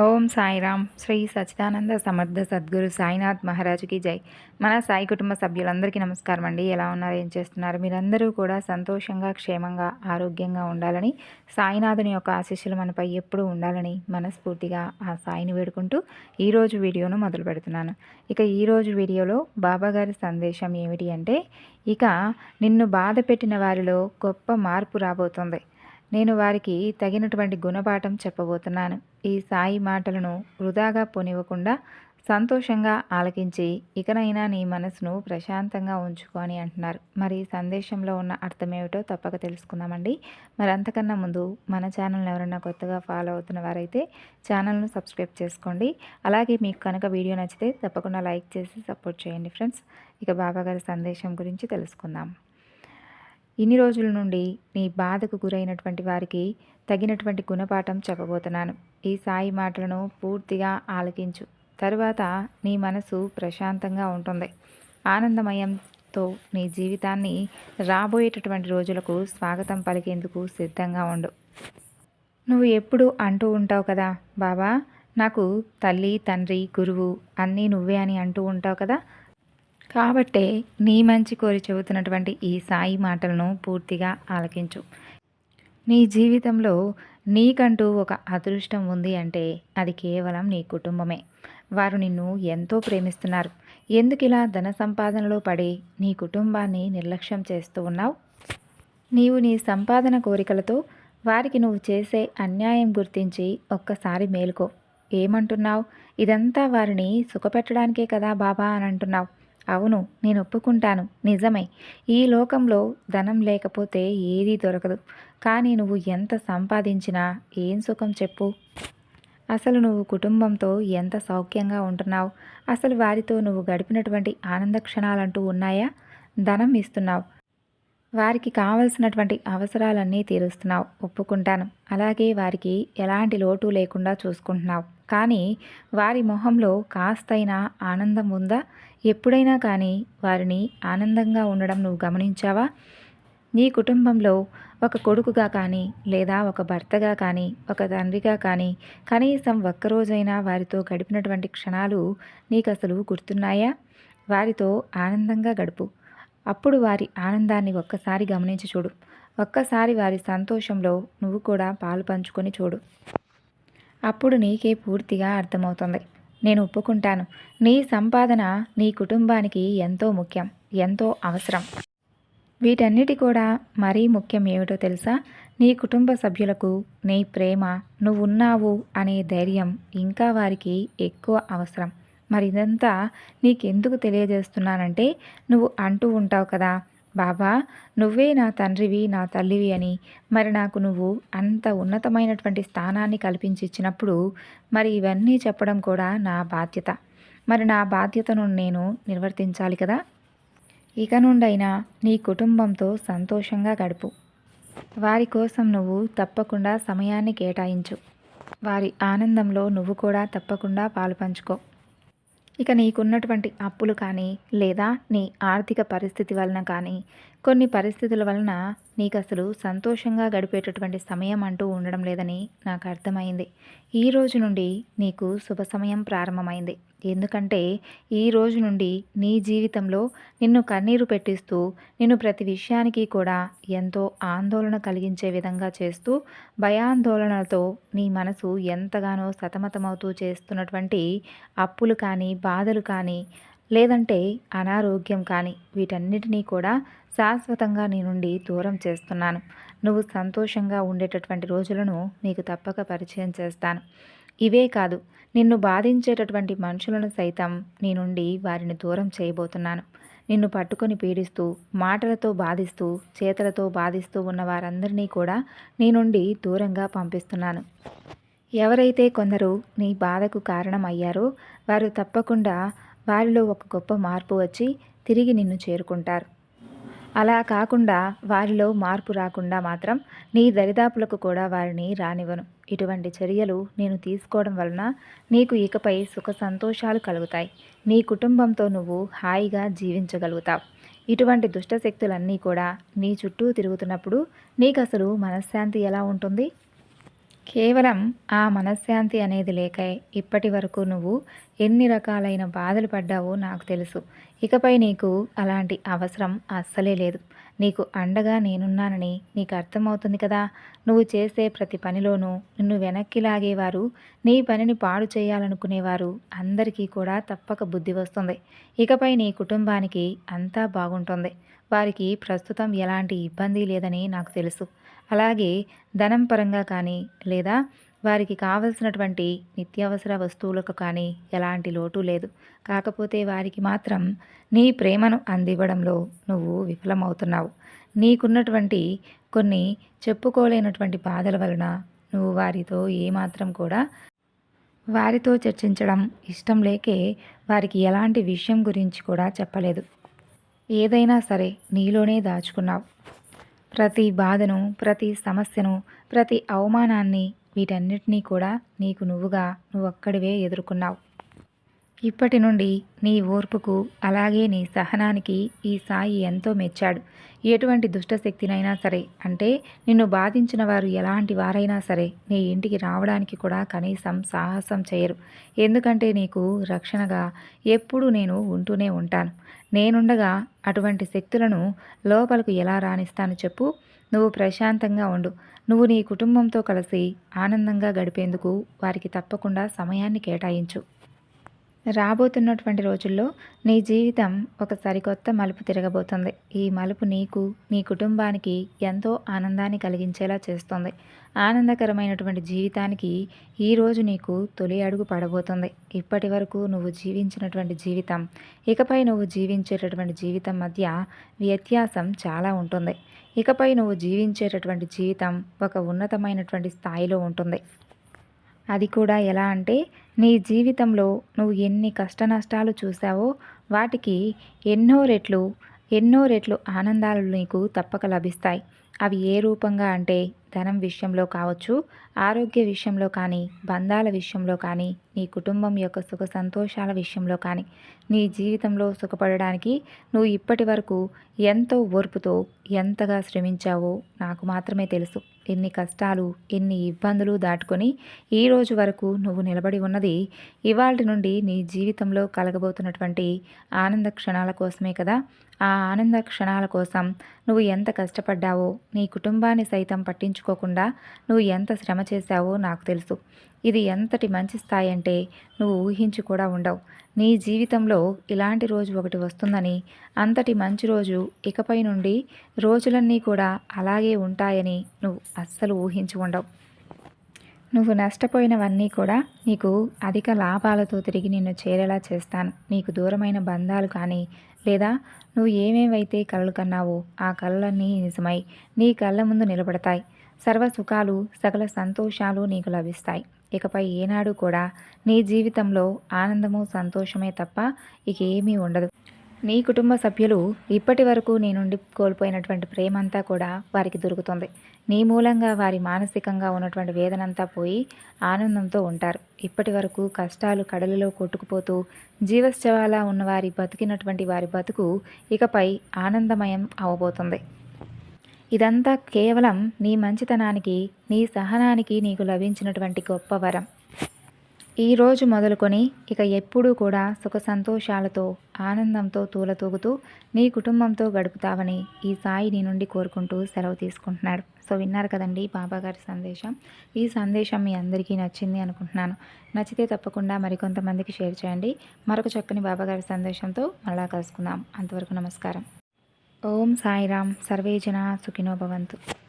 ఓం సాయిరామ్ శ్రీ సచ్చిదానంద సమర్థ సద్గురు సాయినాథ్ మహారాజుకి జై. మన సాయి కుటుంబ సభ్యులందరికీ నమస్కారం అండి. ఎలా ఉన్నారు? ఏం చేస్తున్నారు? మీరందరూ కూడా సంతోషంగా క్షేమంగా ఆరోగ్యంగా ఉండాలని సాయినాథుని యొక్క ఆశీస్సులు మనపై ఎప్పుడూ ఉండాలని మనస్ఫూర్తిగా ఆ సాయిని వేడుకుంటూ ఈరోజు వీడియోను మొదలు పెడుతున్నాను. ఇక ఈరోజు వీడియోలో బాబాగారి సందేశం ఏమిటి అంటే ఇక నిన్ను బాధ పెట్టిన వారిలో గొప్ప మార్పు రాబోతుంది. నేను వారికి తగినటువంటి గుణపాఠం చెప్పబోతున్నాను. ఈ సాయి మాటలను వృధాగా పొనివ్వకుండా సంతోషంగా ఆలకించి ఇకనైనా నీ మనసును ప్రశాంతంగా ఉంచుకొని అంటున్నారు. మరి సందేశంలో ఉన్న అర్థమేమిటో తప్పక తెలుసుకుందామండి. మరి అంతకన్నా ముందు మన ఛానల్ని ఎవరైనా కొత్తగా ఫాలో అవుతున్న వారైతే ఛానల్ను సబ్స్క్రైబ్ చేసుకోండి. అలాగే మీకు కనుక వీడియో నచ్చితే తప్పకుండా లైక్ చేసి సపోర్ట్ చేయండి ఫ్రెండ్స్. ఇక బాబాగారి సందేశం గురించి తెలుసుకుందాం. ఇన్ని రోజుల నుండి నీ బాధకు గురైనటువంటి వారికి తగినటువంటి గుణపాఠం చెప్పబోతున్నాను. ఈ సాయి మాటలను పూర్తిగా ఆలకించు. తరువాత నీ మనసు ప్రశాంతంగా ఉంటుంది. ఆనందమయంతో నీ జీవితాన్ని రాబోయేటటువంటి రోజులకు స్వాగతం పలికేందుకు సిద్ధంగా ఉండు. నువ్వు ఎప్పుడు అంటూ ఉంటావు కదా బాబా నాకు తల్లి తండ్రి గురువు అన్నీ నువ్వే అని అంటూ ఉంటావు కదా కాబట్టే నీ మంచి కోరి చెబుతున్నటువంటి ఈ సాయి మాటలను పూర్తిగా ఆలకించు. నీ జీవితంలో నీకంటూ ఒక అదృష్టం ఉంది అంటే అది కేవలం నీ కుటుంబమే. వారు నిన్ను ఎంతో ప్రేమిస్తున్నారు. ఎందుకు ఇలా ధన సంపాదనలో పడి నీ కుటుంబాన్ని నిర్లక్ష్యం చేస్తూ ఉన్నావు? నీవు నీ సంపాదన కోరికలతో వారికి నువ్వు చేసే అన్యాయం గుర్తించి ఒక్కసారి మేలుకో. ఏమంటున్నావు? ఇదంతా వారిని సుఖపెట్టడానికే కదా బాబా అని అంటున్నావు. అవును నేను ఒప్పుకుంటాను నిజమే. ఈ లోకంలో ధనం లేకపోతే ఏదీ దొరకదు. కానీ నువ్వు ఎంత సంపాదించినా ఏం సుఖం చెప్పు. అసలు నువ్వు కుటుంబంతో ఎంత సౌఖ్యంగా ఉంటున్నావు? అసలు వారితో నువ్వు గడిపినటువంటి ఆనంద క్షణాలంటూ ఉన్నాయా? ధనం ఇస్తున్నావు. వారికి కావలసినటువంటి అవసరాలన్నీ తీరుస్తున్నావు. ఒప్పుకుంటాను. అలాగే వారికి ఎలాంటి లోటు లేకుండా చూసుకుంటున్నావు. కానీ వారి మొహంలో కాస్తైనా ఆనందం ఉందా? ఎప్పుడైనా కానీ వారిని ఆనందంగా ఉండడం నువ్వు గమనించావా? నీ కుటుంబంలో ఒక కొడుకుగా కానీ లేదా ఒక భర్తగా కానీ ఒక తండ్రిగా కానీ కనీసం ఒక్కరోజైనా వారితో గడిపినటువంటి క్షణాలు నీకు అసలు గుర్తున్నాయా? వారితో ఆనందంగా గడుపు. అప్పుడు వారి ఆనందాన్ని ఒక్కసారి గమనించి చూడు. ఒక్కసారి వారి సంతోషంలో నువ్వు కూడా పాలు పంచుకొని చూడు. అప్పుడు నీకే పూర్తిగా అర్థమవుతుంది. నేను ఒప్పుకుంటాను. నీ సంపాదన నీ కుటుంబానికి ఎంతో ముఖ్యం ఎంతో అవసరం. వీటన్నిటి కూడా మరీ ముఖ్యం ఏమిటో తెలుసా? నీ కుటుంబ సభ్యులకు నీ ప్రేమ నువ్వున్నావు అనే ధైర్యం ఇంకా వారికి ఎక్కువ అవసరం. మరి ఇదంతా నీకెందుకు తెలియజేస్తున్నానంటే నువ్వు అంటూ ఉంటావు కదా. బాబా నువ్వే నా తండ్రివి నా తల్లివి అని. మరి నాకు నువ్వు అంత ఉన్నతమైనటువంటి స్థానాన్ని కల్పించి ఇచ్చినప్పుడు మరి ఇవన్నీ చెప్పడం కూడా నా బాధ్యత. మరి నా బాధ్యతను నేను నిర్వర్తించాలి కదా. ఇక నుండైనా నీ కుటుంబంతో సంతోషంగా గడుపు. వారి కోసం నువ్వు తప్పకుండా సమయాన్ని కేటాయించు. వారి ఆనందంలో నువ్వు కూడా తప్పకుండా పాలు పంచుకో ఇక నీకున్నటువంటి అప్పులు కానీ లేదా నీ ఆర్థిక పరిస్థితి వలన కానీ కొన్ని పరిస్థితుల వలన నీకు అసలు సంతోషంగా గడిపేటటువంటి సమయం అంటూ ఉండడం లేదని నాకు అర్థమైంది. ఈ రోజు నుండి నీకు శుభ సమయం ప్రారంభమైంది. ఎందుకంటే ఈ రోజు నుండి నీ జీవితంలో నిన్ను కన్నీరు పెట్టిస్తూ నిన్ను ప్రతి విషయానికి కూడా ఎంతో ఆందోళన కలిగించే విధంగా చేస్తూ భయాందోళనలతో నీ మనసు ఎంతగానో సతమతమవుతూ చేస్తున్నటువంటి అప్పులు కానీ బాధలు కానీ లేదంటే అనారోగ్యం కానీ వీటన్నిటినీ కూడా శాశ్వతంగా నీ నుండి దూరం చేస్తున్నాను. నువ్వు సంతోషంగా ఉండేటటువంటి రోజులను నీకు తప్పక పరిచయం చేస్తాను. ఇవే కాదు నిన్ను బాధించేటటువంటి మనుషులను సైతం నీ నుండి వారిని దూరం చేయబోతున్నాను. నిన్ను పట్టుకొని పీడిస్తూ మాటలతో బాధిస్తూ చేతలతో బాధిస్తూ ఉన్న వారందరినీ కూడా నీ నుండి దూరంగా పంపిస్తున్నాను. ఎవరైతే కొందరు నీ బాధకు కారణం అయ్యారో వారు తప్పకుండా వారిలో ఒక గొప్ప మార్పు వచ్చి తిరిగి నిన్ను చేరుకుంటారు. అలా కాకుండా వారిలో మార్పు రాకుండా మాత్రం నీ దరిదాపులకు కూడా వారిని రానివ్వను. ఇటువంటి చర్యలు నేను తీసుకోవడం వలన నీకు ఇకపై సుఖ సంతోషాలు కలుగుతాయి. నీ కుటుంబంతో నువ్వు హాయిగా జీవించగలుగుతావు. ఇటువంటి దుష్టశక్తులన్నీ కూడా నీ చుట్టూ తిరుగుతున్నప్పుడు నీకు అసలు మనశ్శాంతి ఎలా ఉంటుంది? కేవలం ఆ మనశ్శాంతి అనేది లేక ఇప్పటి వరకు నువ్వు ఎన్ని రకాలైన బాధలు పడ్డావో నాకు తెలుసు. ఇకపై నీకు అలాంటి అవసరం అస్సలే లేదు. నీకు అండగా నేనున్నానని నీకు అర్థమవుతుంది కదా? నువ్వు చేసే ప్రతి పనిలోనూ నిన్ను వెనక్కి లాగేవారు నీ పనిని పాడు చేయాలనుకునేవారు అందరికీ కూడా తప్పక బుద్ధి వస్తుంది. ఇకపై నీ కుటుంబానికి అంతా బాగుంటుంది. వారికి ప్రస్తుతం ఎలాంటి ఇబ్బంది లేదని నాకు తెలుసు. అలాగే ధనం పరంగా కానీ లేదా వారికి కావలసినటువంటి నిత్యావసర వస్తువులకు కానీ ఎలాంటి లోటు లేదు. కాకపోతే వారికి మాత్రం నీ ప్రేమను అందివ్వడంలో నువ్వు విఫలమవుతున్నావు. నీకున్నటువంటి కొన్ని చెప్పుకోలేనటువంటి బాధల వలన నువ్వు వారితో ఏమాత్రం కూడా వారితో చర్చించడం ఇష్టం లేకే వారికి ఎలాంటి విషయం గురించి కూడా చెప్పలేదు. ఏదైనా సరే నీలోనే దాచుకున్నావు. ప్రతి బాధను ప్రతి సమస్యను ప్రతి అవమానాన్ని వీటన్నిటినీ కూడా నీకు నువ్వుగా నువ్వొక్కడివే ఎదుర్కొన్నావు. ఇప్పటి నుండి నీ ఓర్పుకు అలాగే నీ సహనానికి ఈ సాయి ఎంతో మెచ్చాడు. ఎటువంటి దుష్టశక్తినైనా సరే అంటే నిన్ను బాధించిన వారు ఎలాంటి వారైనా సరే నీ ఇంటికి రావడానికి కూడా కనీసం సాహసం చేయరు. ఎందుకంటే నీకు రక్షణగా ఎప్పుడూ నేను ఉంటూనే ఉంటాను. నేనుండగా అటువంటి శక్తులను లోపలకు ఎలా రాణిస్తాను చెప్పు. నువ్వు ప్రశాంతంగా ఉండు. నువ్వు నీ కుటుంబంతో కలిసి ఆనందంగా గడిపేందుకు వారికి తప్పకుండా సమయాన్ని కేటాయించు. రాబోతున్నటువంటి రోజుల్లో నీ జీవితం ఒక సరికొత్త మలుపు తిరగబోతుంది. ఈ మలుపు నీకు నీ కుటుంబానికి ఎంతో ఆనందాన్ని కలిగించేలా చేస్తుంది. ఆనందకరమైనటువంటి జీవితానికి ఈరోజు నీకు తొలి అడుగు పడబోతుంది. ఇప్పటి వరకు నువ్వు జీవించినటువంటి జీవితం ఇకపై నువ్వు జీవించేటటువంటి జీవితం మధ్య వ్యత్యాసం చాలా ఉంటుంది. ఇకపై నువ్వు జీవించేటటువంటి జీవితం ఒక ఉన్నతమైనటువంటి స్థాయిలో ఉంటుంది. అది కూడా ఎలా అంటే నీ జీవితంలో నువ్వు ఎన్ని కష్ట నష్టాలు చూసావో వాటికి ఎన్నో రెట్లు ఎన్నో రెట్లు ఆనందాలు నీకు తప్పక లభిస్తాయి. అవి ఏ రూపంగా అంటే ధనం విషయంలో కావచ్చు ఆరోగ్య విషయంలో కానీ బంధాల విషయంలో కానీ నీ కుటుంబం యొక్క సుఖ సంతోషాల విషయంలో కానీ. నీ జీవితంలో సుఖపడడానికి నువ్వు ఇప్పటి వరకు ఎంతో ఓర్పుతో ఎంతగా శ్రమించావో నాకు మాత్రమే తెలుసు. ఎన్ని కష్టాలు ఎన్ని ఇబ్బందులు దాటుకొని ఈ రోజు వరకు నువ్వు నిలబడి ఉన్నది ఇవాళ నుండి నీ జీవితంలో కలగబోతున్నటువంటి ఆనంద క్షణాల కోసమే కదా. ఆ ఆనంద క్షణాల కోసం నువ్వు ఎంత కష్టపడ్డావో నీ కుటుంబాన్ని సైతం పట్టించుకోకుండా నువ్వు ఎంత శ్రమ చేశావో నాకు తెలుసు. ఇది ఎంతటి మంచి స్థాయి అంటే నువ్వు ఊహించి కూడా ఉండవు. నీ జీవితంలో ఇలాంటి రోజు ఒకటి వస్తుందని అంతటి మంచి రోజు ఇకపై నుండి రోజులన్నీ కూడా అలాగే ఉంటాయని నువ్వు అస్సలు ఊహించి ఉండవు. నువ్వు నష్టపోయినవన్నీ కూడా నీకు అధిక లాభాలతో తిరిగి నిన్ను చేరేలా చేస్తాను. నీకు దూరమైన బంధాలు కానీ లేదా నువ్వు ఏమేమైతే కలలు కన్నావో ఆ కళలన్నీ నిజమై నీ కళ్ళ ముందు నిలబడతాయి. సర్వ సుఖాలు సకల సంతోషాలు నీకు లభిస్తాయి. ఇకపై ఏనాడు కూడా నీ జీవితంలో ఆనందము సంతోషమే తప్ప ఇక ఏమీ ఉండదు. నీ కుటుంబ సభ్యులు ఇప్పటి వరకు నీ నుండి కోల్పోయినటువంటి ప్రేమంతా కూడా వారికి దొరుకుతుంది. నీ మూలంగా వారి మానసికంగా ఉన్నటువంటి వేదనంతా పోయి ఆనందంతో ఉంటారు. ఇప్పటి వరకు కష్టాలు కడలలో కొట్టుకుపోతూ జీవశ్చవాలా ఉన్న వారి బతికినటువంటి వారి బతుకు ఇకపై ఆనందమయం అవబోతుంది. ఇదంతా కేవలం నీ మంచితనానికి నీ సహనానికి నీకు లభించినటువంటి గొప్ప వరం. ఈరోజు మొదలుకొని ఇక ఎప్పుడూ కూడా సుఖ సంతోషాలతో ఆనందంతో తూలతూగుతూ నీ కుటుంబంతో గడుపుతావని ఈ సాయి నీ నుండి కోరుకుంటూ సెలవు తీసుకుంటున్నాడు. సో విన్నారు కదండి బాబాగారి సందేశం. ఈ సందేశం మీ అందరికీ నచ్చింది అనుకుంటున్నాను. నచ్చితే తప్పకుండా మరికొంతమందికి షేర్ చేయండి. మరొక చక్కని బాబాగారి సందేశంతో మళ్ళా కలుసుకుందాం. అంతవరకు నమస్కారం. ఓం సాయిరామ్ సర్వేజన సుఖినోభవంతు సుఖినో భవంతు.